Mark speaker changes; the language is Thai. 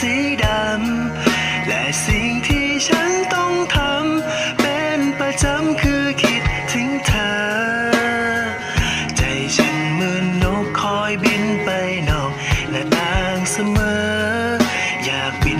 Speaker 1: สีดำ และสิ่งที่ฉันต้องทำเป็นประจำคือคิดถึงเธอ ใจฉันเหมือนนกคอยบินไปนอกหน้าต่างเสมอ อยากบิน